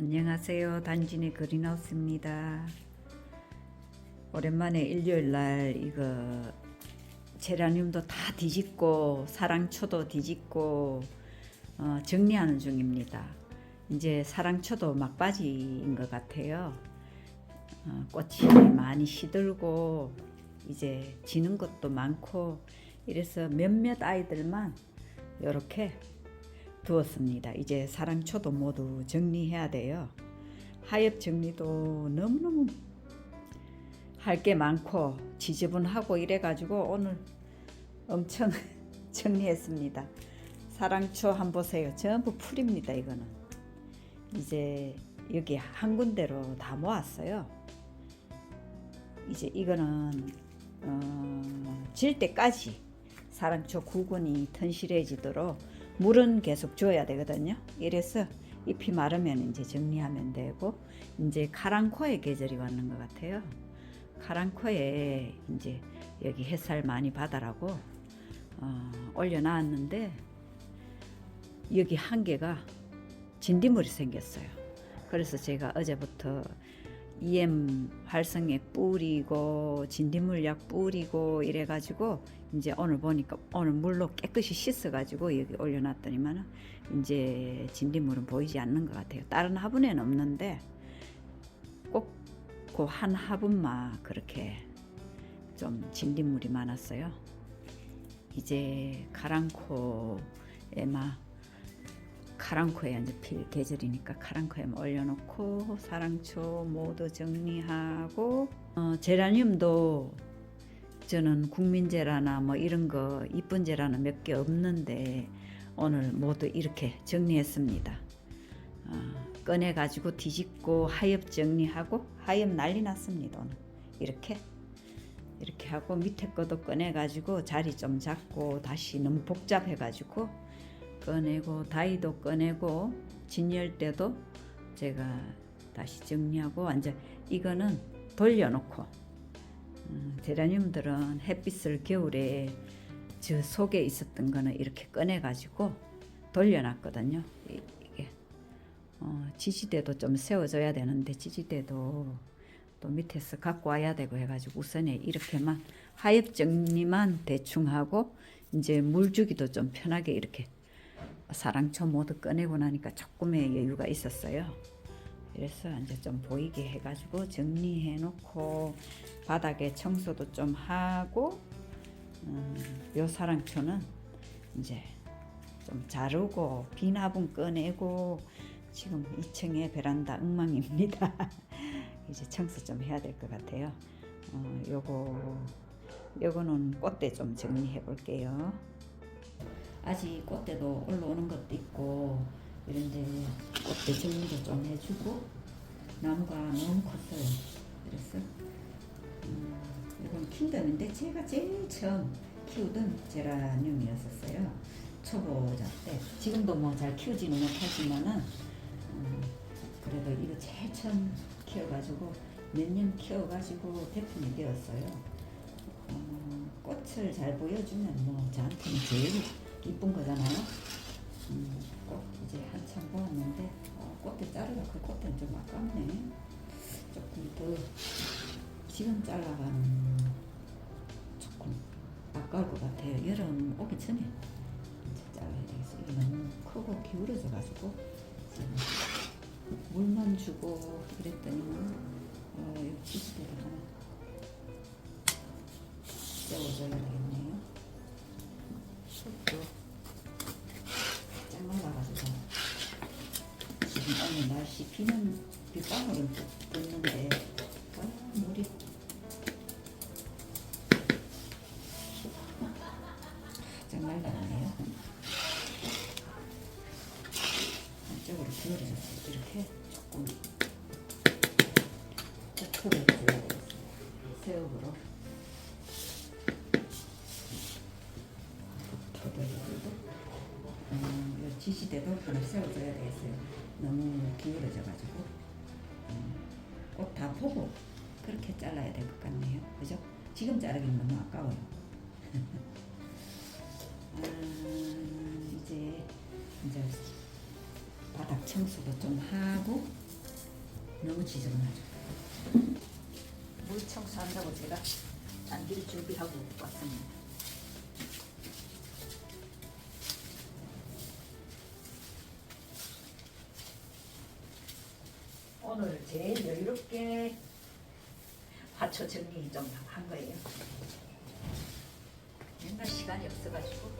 안녕하세요. 단진의 그린하우스입니다. 오랜만에 일요일 날 이거 제라늄도 다 뒤집고 사랑초도 뒤집고 어, 정리하는 중입니다. 이제 사랑초도 막바지인 것 같아요. 어, 꽃이 많이 시들고 이제 지는 것도 많고 이래서 몇몇 아이들만 이렇게 두었습니다. 이제 사랑초도 모두 정리해야 돼요. 하엽 정리도 너무너무 할 게 많고 지저분하고 이래가지고 오늘 엄청 정리했습니다. 사랑초 한번 보세요. 전부 풀입니다. 이거는 이제 여기 한 군데로 다 모았어요. 이제 이거는 어, 질 때까지 사랑초 구근이 튼실해지도록 물은 계속 줘야 되거든요. 이래서 잎이 마르면 이제 정리하면 되고 이제 카랑코의 계절이 왔는 것 같아요. 카랑코에 이제 여기 햇살 많이 받아라고 어, 올려놨는데 여기 한 개가 진딧물이 생겼어요. 그래서 제가 어제부터 EM 활성액 뿌리고 진딧물약 뿌리고 이래가지고 이제 오늘 보니까 오늘 물로 깨끗이 씻어가지고 여기 올려놨더니만 이제 진딧물은 보이지 않는 것 같아요. 다른 화분에는 없는데 꼭 그 한 화분만 그렇게 좀 진딧물이 많았어요. 이제 카랑코에만 카랑코에 이제 필 계절이니까 카랑코에만 올려놓고 사랑초 모두 정리하고 어, 제라늄도 저는 국민제라나 뭐 이런 거 이쁜 제라는 몇 개 없는데 오늘 모두 이렇게 정리했습니다. 어, 꺼내 가지고 뒤집고 하엽 정리하고 하엽 난리 났습니다 오늘 이렇게 이렇게 하고 밑에 거도 꺼내 가지고 자리 좀 잡고 다시 너무 복잡해 가지고 꺼내고 다이도 꺼내고 진열대도 제가 다시 정리하고 완전 이거는 돌려놓고 음, 제라늄들은 햇빛을 겨울에 저 속에 있었던 거는 이렇게 꺼내 가지고 돌려놨거든요. 이- 이게 어, 지지대도 좀 세워줘야 되는데 지지대도 또 밑에서 갖고 와야 되고 해가지고 우선에 이렇게만 하엽 정리만 대충 하고 이제 물 주기도 좀 편하게 이렇게 사랑초 모두 꺼내고 나니까 조금의 여유가 있었어요. 그래서 이제 좀 보이게 해가지고 정리해 놓고 바닥에 청소도 좀 하고 음, 요 사랑초는 이제 좀 자르고 빈 화분 꺼내고 지금 2층에 베란다 엉망입니다. 이제 청소 좀 해야 될 것 같아요. 어, 요거 요거는 꽃대 좀 정리해 볼게요. 아직 꽃대도 올라오는 것도 있고 이런 데 꽃대 정리도 좀 해주고 나무가 너무 컸어요. 그래서 음, 이건 킹덤인데 제가 제일 처음 키우던 제라늄이었었어요. 초보자 때 지금도 뭐 잘 키우지는 못하지만은 음, 그래도 이거 제일 처음 키워가지고 몇 년 키워가지고 대품이 되었어요. 어, 꽃을 잘 보여주면 뭐 저한테는 제일 이쁜 거잖아요. 음, 꽃 이제 한참 보았는데 어, 꽃대 자르라 그 꽃대는 좀 아깝네. 조금 더 지금 잘라가는 조금 아까울 것 같아요. 여름 오기 전에 잘라야 되겠어요. 이게 너무 크고 기울어져 가지고 물만 주고 이랬더니만 어, 이 치즈대를 하나 세워줘야 되겠네요. 오늘 날씨 비는 빗방울은 붙는데 아, 물이 정말 나네요. 안쪽으로 기울어졌어요. 이렇게 조금 코를. 새우으로 토도리도 음, 요 지시대도 하나 세워줘야 되겠어요. 너무 기울어져가지고 음, 꽃다 보고 그렇게 잘라야 될 것 같네요. 그죠? 지금 자르기는 너무 아까워요. 아, 이제 이제 바닥 청소도 좀 하고 너무 지저분하죠. 물 청소한다고 제가 잔디를 준비하고 왔습니다. 제일 여유롭게 화초 정리 좀 한 거예요. 맨날 시간이 없어가지고.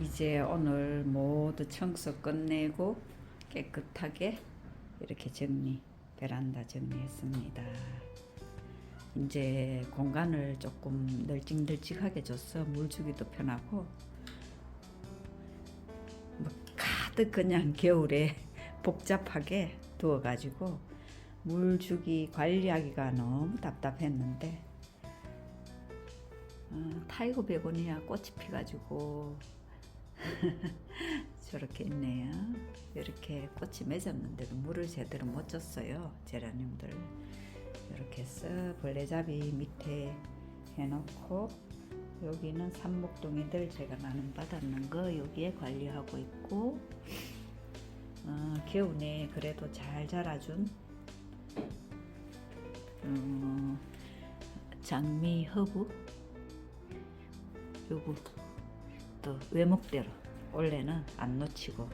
이제 오늘 모두 청소 끝내고 깨끗하게 이렇게 정리 베란다 정리했습니다. 이제 공간을 조금 널찍널찍하게 줘서 물 주기도 편하고 뭐 가득 그냥 겨울에 복잡하게 두어가지고 물 주기 관리하기가 너무 답답했는데 어, 타이거 베고니아 꽃이 피가지고 저렇게 있네요. 이렇게 꽃이 맺었는데도 물을 제대로 못 줬어요. 제라늄들. 이렇게 해서 벌레잡이 밑에 해놓고 여기는 산목동이들 제가 나눔 받았는 거 여기에 관리하고 있고 어, 겨우내 그래도 잘 자라준 어, 장미 허브 요거 또 외목대로 원래는 안 놓치고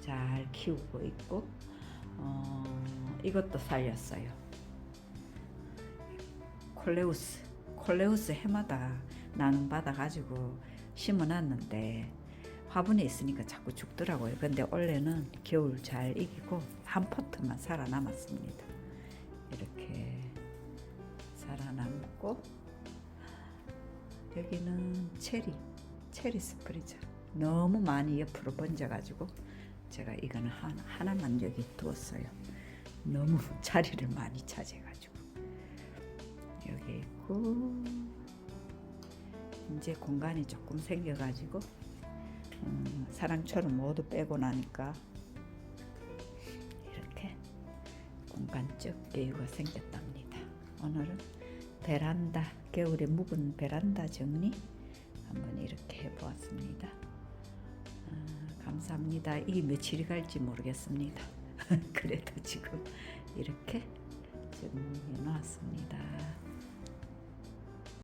잘 키우고 있고 어, 이것도 살렸어요. 콜레우스 콜레우스 해마다 나눔 받아가지고 심어놨는데 화분에 있으니까 자꾸 죽더라고요. 근데 원래는 겨울 잘 이기고 한 포트만 살아남았습니다. 이렇게 살아남고 여기는 체리 체리 스프리죠. 너무 많이 옆으로 번져가지고 제가 이거는 하나, 하나 만 여기 두었어요. 너무 자리를 많이 차지해가지고 여기 있고 이제 공간이 조금 생겨가지고 음, 사랑처럼 모두 빼고 나니까 이렇게 공간적 여유가 생겼답니다. 오늘은 베란다 겨울에 묵은 베란다 정리 한번 이렇게 해보았습니다. 아, 감사합니다. 이게 며칠이 갈지 모르겠습니다. 그래도 지금 이렇게 정리해 놨습니다.